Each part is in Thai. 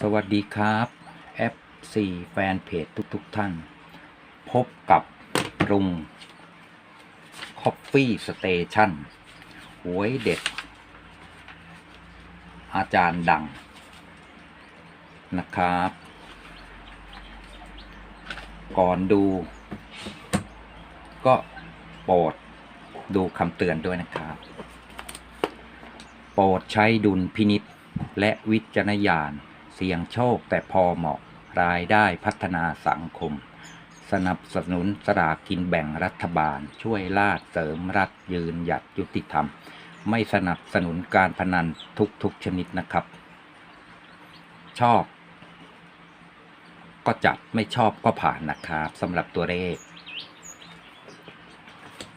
สวัสดีครับ FC แฟนเพจทุกๆทท่าน พบกับลุง Coffee Station หวยเด็ด อาจารย์ดัง นะครับ ก่อนดู ก็โปรดดูคำเตือนด้วยนะครับ โปรดใช้ดุลพินิษและวิจารณญาณ เสี่ยงโชคแต่พอเหมาะ รายได้พัฒนาสังคม สนับสนุนสลากกินแบ่งรัฐบาล ช่วยลาดเสริมรัฐยืนหยัดยุติธรรม ไม่สนับสนุนการพนันทุกๆชนิดนะครับ ชอบ ก็จัดไม่ชอบก็ผ่านนะครับสำหรับตัวเลข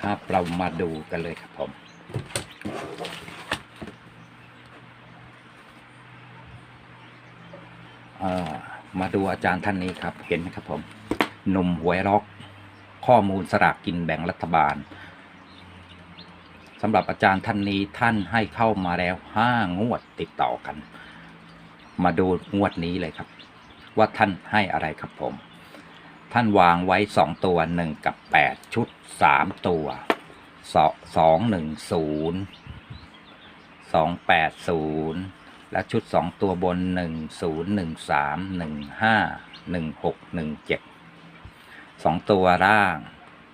ครับเรามาดูกันเลยครับผม เอ่อ มาดูอาจารย์ท่านนี้ครับ เห็นไหมครับผมหนุ่มหวยล็อก ข้อมูลสลากกินแบ่งรัฐบาลสำหรับอาจารย์ท่านนี้ท่านให้เข้ามาแล้วห้างวดติดต่อกัน มาดูงวดนี้เลยครับ ว่าท่านให้อะไรครับผม ท่านวางไว้สองตัวหนึ่งกับแปดชุดสามตัวสองสองหนึ่งศูนย์สองแปดศูนย์ และชุดสองตัวบนหนึ่งศูนย์หนึ่งสามหนึ่งห้าหนึ่งหกหนึ่งเจ็ดสองตัวร่าง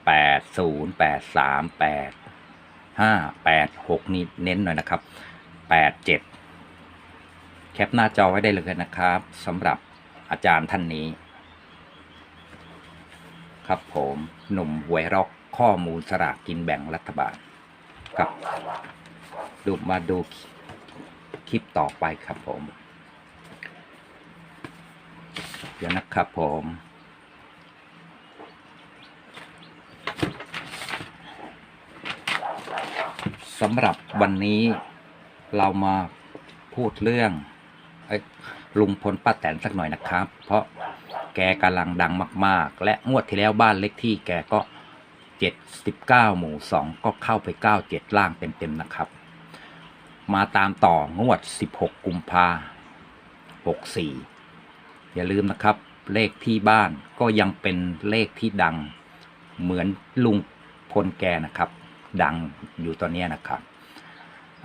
แปดศูนย์แปดสามแปดห้าแปดหกนี่เน้นหน่อยนะครับแปดเจ็ดแคปหน้าจอไว้ได้เลยนะครับสำหรับอาจารย์ท่านนี้ ครับผมหนุ่มหวยร็อกข้อมูลสลากกินแบ่งรัฐบาลครับดูมาดู ลิปต่อไปครับผม เดี๋ยวนะครับผมสำหรับวันนี้เรามาพูดเรื่องอลุงพลป้าแตนสักหน่อยนะครับ เพราะแกกำลังดังมาก ๆ และงวดที่แล้วบ้านเล็กที่แกก็ 79 หมู่ 2 ก็เข้าไป 97 ล่างเต็ม ๆ นะครับ มาตามต่องวด 16 กุมภา64 อย่าลืมนะครับ เลขที่บ้านก็ยังเป็นเลขที่ดัง เหมือนลุงพลแกนะครับ ดังอยู่ตอนนี้นะครับ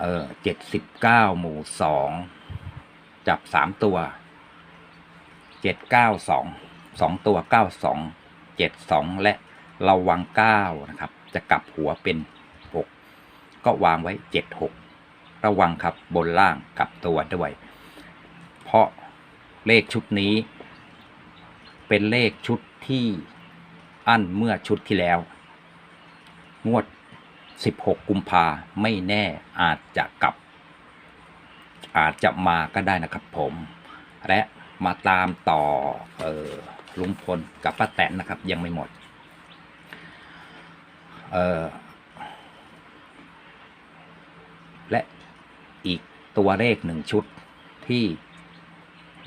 เออ79 หมู่ 2 จับ 3 ตัว 792 2 ตัว 92 72 และระวัง 9 นะครับ จะกลับหัวเป็น 6 ก็วางไว้ 76 ระวังครับบนล่างกับตัวด้วย เพราะเลขชุดนี้ เป็นเลขชุดที่อั้นเมื่อชุดที่แล้ว งวด 16 กุมภาไม่แน่อาจจะกลับ อาจจะมาก็ได้นะครับผม และมาตามต่อออลุงพลกับป้าแตนนะครับยังไม่หมดและ อีกตัวเลขหนึ่งชุดที่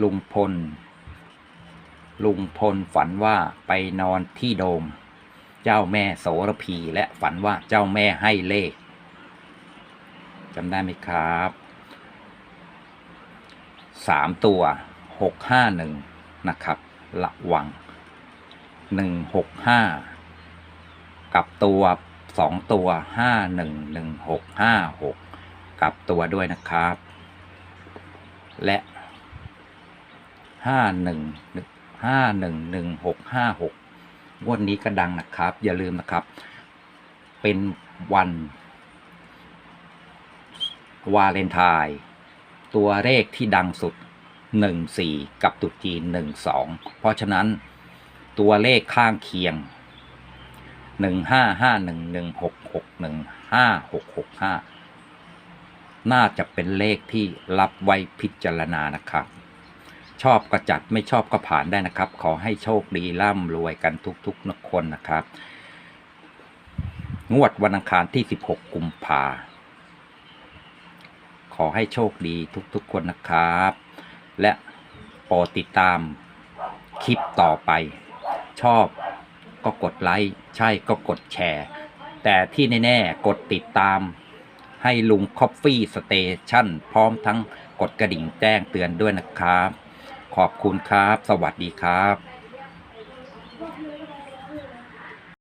ลุงพล ลุงพลฝันว่าไปนอนที่โดม เจ้าแม่โสระพีและฝันว่าเจ้าแม่ให้เลขจำได้ไหมครับสามตัวหกห้าหนึ่งนะครับระวังหนึ่งหกห้ากับตัวสองตัวห้าหนึ่งหนึ่งหกห้าหก กับตัวด้วยนะครับ และห้าหนึ่งห้าหนึ่งหนึ่งหกห้าหกงวดนี้ก็ดังนะครับ อย่าลืมนะครับ เป็นวัน วาเลนไทน์ตัวเลขที่ดังสุด 1 4 กับตุจีน 1 2 เพราะฉะนั้นตัวเลขข้างเคียง 1 น่าจะเป็นเลขที่รับไว้พิจารณานะครับ ชอบก็จัดไม่ชอบก็ผ่านได้นะครับ ขอให้โชคดีร่ำรวยกันทุกๆคนนะครับ งวดวันอังคารที่ 16 กุมภาขอให้โชคดีทุกๆคนนะครับ และโปรดติดตามคลิปต่อไป ชอบก็กดไลค์ใช่ก็กดแชร์ แต่ที่แน่ ๆ กดติดตาม ให้ลุง Coffee Station พร้อมทั้งกดกระดิ่งแจ้งเตือนด้วยนะครับ ขอบคุณครับ สวัสดีครับ